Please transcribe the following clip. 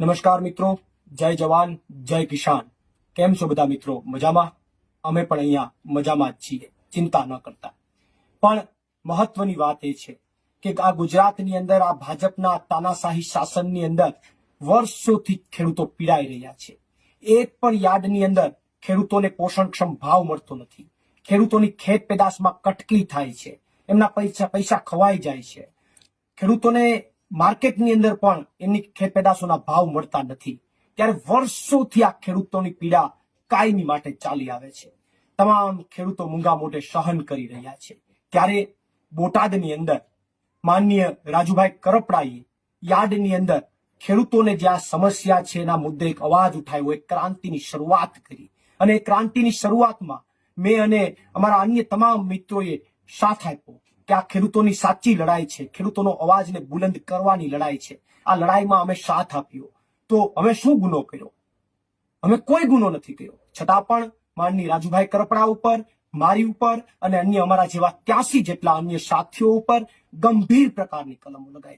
નમસ્કાર મિત્રો, જય જવાન, જય કિસાન. કેમ છો બધા મિત્રો? મજામાં? અમે પણ અહીંયા મજામાં જ છીએ, ચિંતા ન કરતા. પણ મહત્વની વાત એ છે કે આ ગુજરાતની અંદર, આ ભાજપના તાનાશાહી શાસનની અંદર વર્ષોથી ખેડૂતો પીડાઈ રહ્યા છે. એક પણ યાર્ડની અંદર ખેડૂતોને પોષણક્ષમ ભાવ મળતો નથી. ખેડૂતોની ખેત પેદાશમાં કટકી થાય છે. એમના પૈસા પૈસા ખવાઈ જાય છે. ખેડૂતોને માર્કેટની અંદર પણ એમની પેદાશોના ભાવ મળતા નથી. ત્યારે વર્ષોથી આ ખેડૂતોની પીડા કાયમી માટે ચાલી આવે છે. તમામ ખેડૂતો મૂંગા મોઢે સહન કરી રહ્યા છે. ત્યારે બોટાદની અંદર માન્ય રાજુભાઈ કરપડાએ યાર્ડની અંદર ખેડૂતોને જે આ સમસ્યા છે એના મુદ્દે એક અવાજ ઉઠાવ્યો, એક ક્રાંતિની શરૂઆત કરી. અને એ ક્રાંતિની શરૂઆતમાં મેં અને અમારા અન્ય તમામ મિત્રોએ સાથ આપ્યો. કે આ ખેડૂતોની સાચી લડાઈ છે. ખેડૂતોનો અવાજને બુલંદ કરવાની લડાઈ છે. આ લડાઈમાં અમે સાથ આપ્યો. તો અમે શું ગુનો કર્યો? અમે કોઈ ગુનો નથી કર્યો. છતાં પણ માનની રાજુભાઈ કરપડા ઉપર, મારી ઉપર અને અન્ય અમારા જેવા ત્યાસી જેટલા અન્ય સાથીઓ ઉપર ગંભીર પ્રકારની કલમો લગાવી